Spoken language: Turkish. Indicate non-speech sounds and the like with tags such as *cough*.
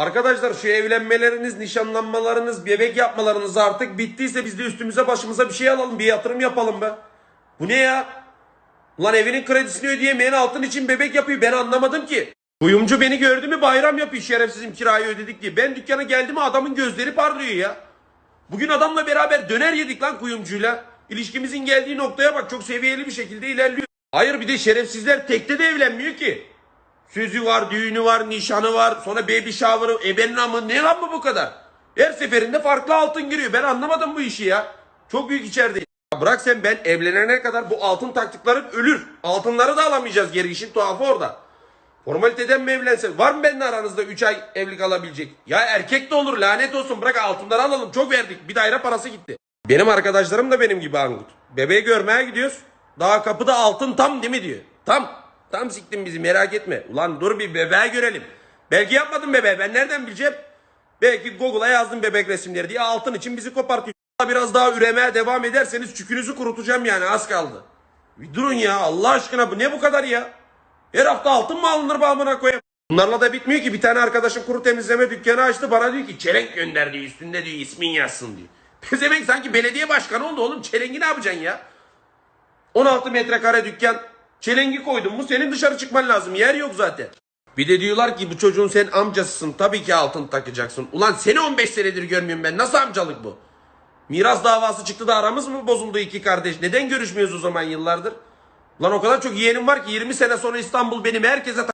Arkadaşlar şu evlenmeleriniz, nişanlanmalarınız, bebek yapmalarınız artık bittiyse biz de üstümüze başımıza bir şey alalım, bir yatırım yapalım be. Bu ne ya? Ulan evinin kredisini ödeyemeyen altın için bebek yapıyor. Ben anlamadım ki. Kuyumcu beni gördü mü bayram yapıyor şerefsizim kirayı ödedik diye. Ben dükkana geldim adamın gözleri parlıyor ya. Bugün adamla beraber döner yedik lan kuyumcuyla. İlişkimizin geldiği noktaya bak çok seviyeli bir şekilde ilerliyor. Hayır bir de şerefsizler tekte de evlenmiyor ki. Sözü var, düğünü var, nişanı var, sonra baby shower'ı, ebenin amı ne lan bu bu kadar? Her seferinde farklı altın giriyor. Ben anlamadım bu işi ya. Çok büyük içerideyim. Bırak sen ben evlenene kadar bu altın taktıklarım ölür. Altınları da alamayacağız geri işin tuhafı orada. Formaliteden mi evlensen? Var mı benimle aranızda 3 ay evlilik alabilecek? Ya erkek de olur lanet olsun bırak altınları alalım çok verdik. Bir daire parası gitti. Benim arkadaşlarım da benim gibi Angut. Bebeği görmeye gidiyoruz. Daha kapıda altın tam değil mi diyor. Tam. Tam siktin bizi merak etme. Ulan dur bir bebeği görelim. Belki yapmadım bebeği ben nereden bileceğim? Belki Google'a yazdım bebek resimleri diye altın için bizi kopartıyor. Biraz daha üremeye devam ederseniz çükünüzü kurutacağım yani az kaldı. Bir durun ya Allah aşkına bu ne bu kadar ya? Her hafta altın mı alınır bağımına koyayım? Bunlarla da bitmiyor ki bir tane arkadaşım kuru temizleme dükkanı açtı bana diyor ki çelenk gönder diyor üstünde diyor ismin yazsın diyor. *laughs* Pezevenk sanki belediye başkanı oldu oğlum çelengi ne yapacaksın ya? 16 metrekare dükkan çelengi koydun mu senin dışarı çıkman lazım yer yok zaten. Bir de diyorlar ki bu çocuğun sen amcasısın tabii ki altın takacaksın. Ulan seni 15 senedir görmüyorum ben nasıl amcalık bu? Miras davası çıktı da aramız mı bozuldu iki kardeş? Neden görüşmüyoruz o zaman yıllardır? Lan o kadar çok yeğenim var ki 20 sene sonra İstanbul benim herkese